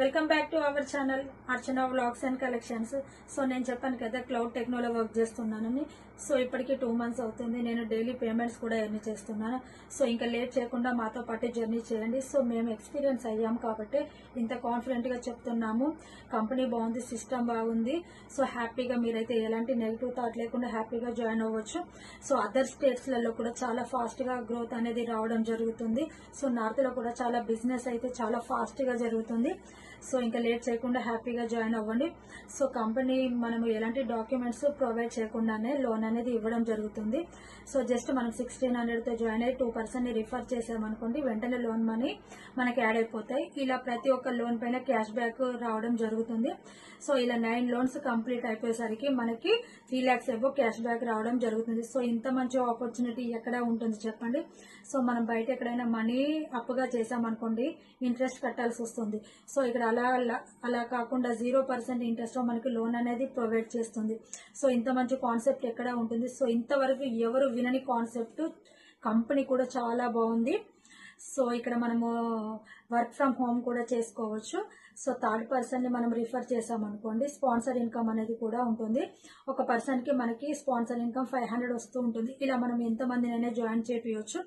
Welcome back to our channel Archana vlogs and collections so నేను చెప్పాను కదా cloud technology work చేస్తున్నానని. So ఇప్పటికి టూ మంత్స్ అవుతుంది. నేను డైలీ పేమెంట్స్ కూడా ఎర్న్ చేస్తున్నాను. సో ఇంకా లేట్ చేయకుండా మాతో పాటు జర్నీ చేయండి. సో మేము ఎక్స్పీరియన్స్ అయ్యాం కాబట్టి ఇంత కాన్ఫిడెంట్గా చెప్తున్నాము. కంపెనీ బాగుంది సిస్టమ్ బాగుంది. సో హ్యాపీగా మీరైతే ఎలాంటి నెగిటివ్ థాట్ లేకుండా హ్యాపీగా జాయిన్ అవ్వచ్చు. సో అదర్ స్టేట్స్లలో కూడా చాలా ఫాస్ట్గా గ్రోత్ అనేది రావడం జరుగుతుంది. సో నార్త్లో కూడా చాలా బిజినెస్ అయితే చాలా ఫాస్ట్గా జరుగుతుంది. సో ఇంకా లేట్ చేయకుండా హ్యాపీగా జాయిన్ అవ్వండి. సో కంపెనీ మనము ఎలాంటి డాక్యుమెంట్స్ ప్రొవైడ్ చేయకుండానే లోన్ అనేది ఇవ్వడం జరుగుతుంది. సో జస్ట్ మనం సిక్స్టీన్ హండ్రెడ్తో జాయిన్ అయ్యి టూ పర్సెంట్ని రిఫర్ చేసామనుకోండి వెంటనే లోన్ మనీ మనకి యాడ్ అయిపోతాయి. ఇలా ప్రతి ఒక్క లోన్ పైన క్యాష్ బ్యాక్ రావడం జరుగుతుంది. సో ఇలా నైన్ లోన్స్ కంప్లీట్ అయిపోయేసరికి మనకి త్రీ ల్యాక్స్ ఏవో క్యాష్ బ్యాక్ రావడం జరుగుతుంది. సో ఇంత మంచి ఆపర్చునిటీ ఎక్కడ ఉంటుంది చెప్పండి? సో మనం బయట ఎక్కడైనా మనీ అప్పుగా చేసామనుకోండి ఇంట్రెస్ట్ కట్టాల్సి వస్తుంది. సో ఇక్కడ అలా అలా- అలా కాకుండా జీరో పర్సెంట్ ఇంట్రెస్ట్లో మనకి లోన్ అనేది ప్రొవైడ్ చేస్తుంది. సో ఇంత మంచి కాన్సెప్ట్ ఎక్కడ ఉంటుంది? సో ఇంతవరకు ఎవరు వినని కాన్సెప్ట్ కంపెనీ కూడా చాలా బాగుంది. సో ఇక్కడ మనము వర్క్ ఫ్రమ్ హోమ్ కూడా చేసుకోవచ్చు. సో థర్డ్ పర్సన్ని మనం రిఫర్ చేసామనుకోండి స్పాన్సర్ ఇన్కమ్ అనేది కూడా ఉంటుంది. ఒక పర్సన్కి మనకి స్పాన్సర్ ఇన్కమ్ ఫైవ్ హండ్రెడ్ వస్తూ ఉంటుంది. ఇలా మనం ఎంతమందినైనా జాయిన్ చేపించవచ్చు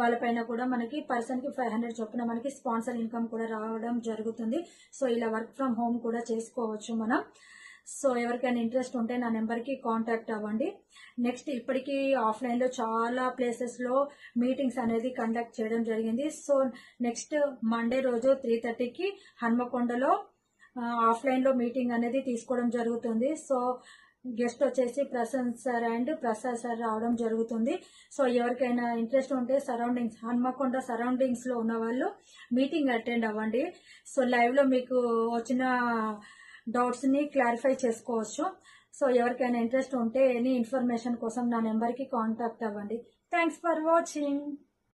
వాళ్ళపైన కూడా మనకి పర్సన్కి ఫైవ్ హండ్రెడ్ చొప్పున మనకి స్పాన్సర్ ఇన్కమ్ కూడా రావడం జరుగుతుంది. సో ఇలా వర్క్ ఫ్రమ్ హోమ్ కూడా చేసుకోవచ్చు మనం. సో ఎవరికైనా ఇంట్రెస్ట్ ఉంటే నా నెంబర్కి కాంటాక్ట్ అవ్వండి. నెక్స్ట్ ఇప్పటికీ ఆఫ్లైన్లో చాలా ప్లేసెస్లో మీటింగ్స్ అనేది కండక్ట్ చేయడం జరిగింది. సో నెక్స్ట్ మండే రోజు త్రీ థర్టీకి హన్మకొండలో ఆఫ్లైన్లో మీటింగ్ అనేది తీసుకోవడం జరుగుతుంది. సో గెస్ట్ వచ్చేసి Prashant sir and Prasad sir రావడం జరుగుతుంది. సో ఎవరికైనా ఇంట్రెస్ట్ ఉంటే సరౌండింగ్స్ హన్మకొండ సరౌండింగ్స్లో ఉన్న వాళ్ళు మీటింగ్ అటెండ్ అవ్వండి. సో లైవ్లో మీకు వచ్చిన డౌట్స్ని క్లారిఫై చేసుకోవచ్చు. సో ఎవరికైనా ఇంట్రెస్ట్ ఉంటే ఎనీ ఇన్ఫర్మేషన్ కోసం నా నెంబర్కి కాంటాక్ట్ అవ్వండి. Thanks for watching